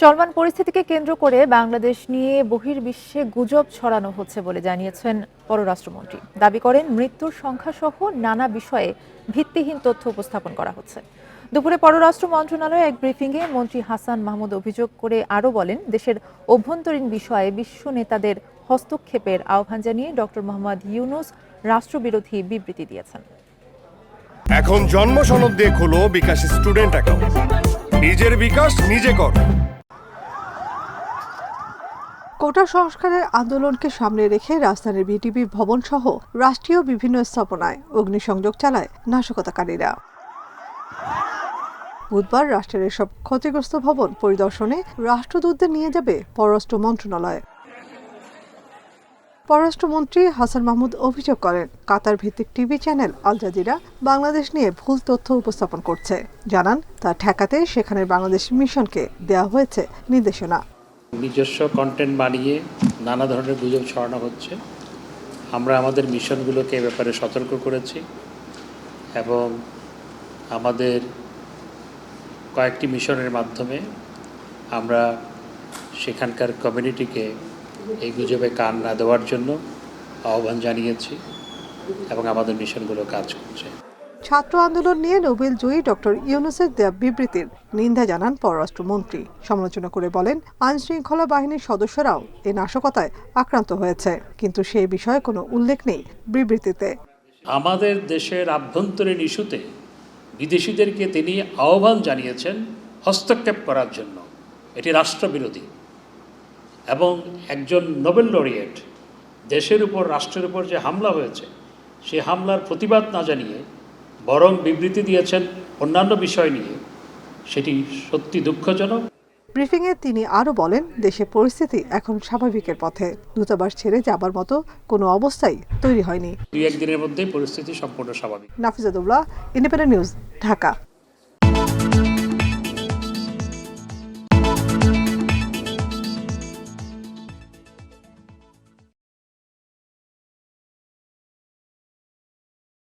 চলমান পরিস্থিতিকে কেন্দ্র করে বাংলাদেশ নিয়ে বহির্বিশ্বে গুজব ছড়ানো হচ্ছে বলে জানিয়েছেন পররাষ্ট্রমন্ত্রী। দাবি করেন, মৃত্যুর সংখ্যা সহ নানা বিষয়ে ভিত্তিহীন তথ্য উপস্থাপন করা হচ্ছে। দুপুরে পররাষ্ট্র মন্ত্রণালয়ে এক ব্রিফিংয়ে মন্ত্রী হাসান মাহমুদ অভিযোগ করে আরও বলেন, দেশের অভ্যন্তরীণ বিষয়ে বিশ্ব নেতাদের হস্তক্ষেপের আহ্বান জানিয়ে ডক্টর মোহাম্মদ ইউনুস রাষ্ট্রবিরোধী বিবৃতি দিয়েছেন। এখন জন্ম সনদ দিয়ে খোলো বিকাশ স্টুডেন্ট অ্যাকাউন্ট। নিজের বিকাশ নিজে কর। কোটা সংস্কারের আন্দোলনকে সামনে রেখে রাজধানীর বিটিভি ভবন সহ রাষ্ট্রীয় বিভিন্ন স্থাপনায় অগ্নিসংযোগ চালায় নাশকতাকারীরা। বুধবার রাষ্ট্রের এসব ক্ষতিগ্রস্ত ভবন পরিদর্শনে রাষ্ট্রদূতদের নিয়ে যাবে পররাষ্ট্র মন্ত্রণালয়। পররাষ্ট্রমন্ত্রী হাসান মাহমুদ অভিযোগ করেন কাতার ভিত্তিক TV channel Al Jazeera Bangladesh নিয়ে ভুল তথ্য উপস্থাপন করছে। জানান তা ঠেকাতে সেখানের বাংলাদেশ মিশনকে দেওয়া হয়েছে নির্দেশনা। নিজস্ব কন্টেন্ট বানিয়ে নানা ধরনের গুজব ছড়ানো হচ্ছে। আমরা আমাদের মিশনগুলোকে এ ব্যাপারে সতর্ক করেছি এবং আমাদের কয়েকটি মিশনের মাধ্যমে আমরা সেখানকার কমিউনিটিকে এই গুজবে কান না দেওয়ার জন্য আহ্বান জানিয়েছি এবং আমাদের মিশনগুলো কাজ করছে। ছাত্র আন্দোলন নিয়ে নোবেল জয়ী ডক্টর ইউনুসের দেয়া বিবৃতির নিন্দা জানান পররাষ্ট্রমন্ত্রী। সমালোচনা করে বলেন আইন শৃঙ্খলা বাহিনীর সদস্যরাও এ নাশকতায় আক্রান্ত হয়েছে। কিন্তু সেই বিষয়ে কোনো উল্লেখ নেই বিবৃতিতে। আমাদের দেশের আভ্যন্তরীণ ইস্যুতে বিদেশিদেরকে তিনি আহ্বান জানিয়েছেন হস্তক্ষেপ করার জন্য। এটি রাষ্ট্রবিরোধী। এবং একজন নোবেল লরিয়েট দেশের উপর, রাষ্ট্রের উপর যে হামলা হয়েছে, সে হামলার প্রতিবাদ না জানিয়ে বরং বিবৃতি দিয়েছেন অন্যান্য বিষয় নিয়ে। সেটি সত্যি দুঃখজনক। ব্রিফিংয়ে তিনি আরও বলেন দেশে পরিস্থিতি এখন স্বাভাবিকের পথে। দূতাবাস ছেড়ে যাবার মতো কোনো অবস্থাই তৈরি হয়নি। দুই একদিনের মধ্যে পরিস্থিতি সম্পূর্ণ স্বাভাবিক। Nafizadullah independent news Dhaka.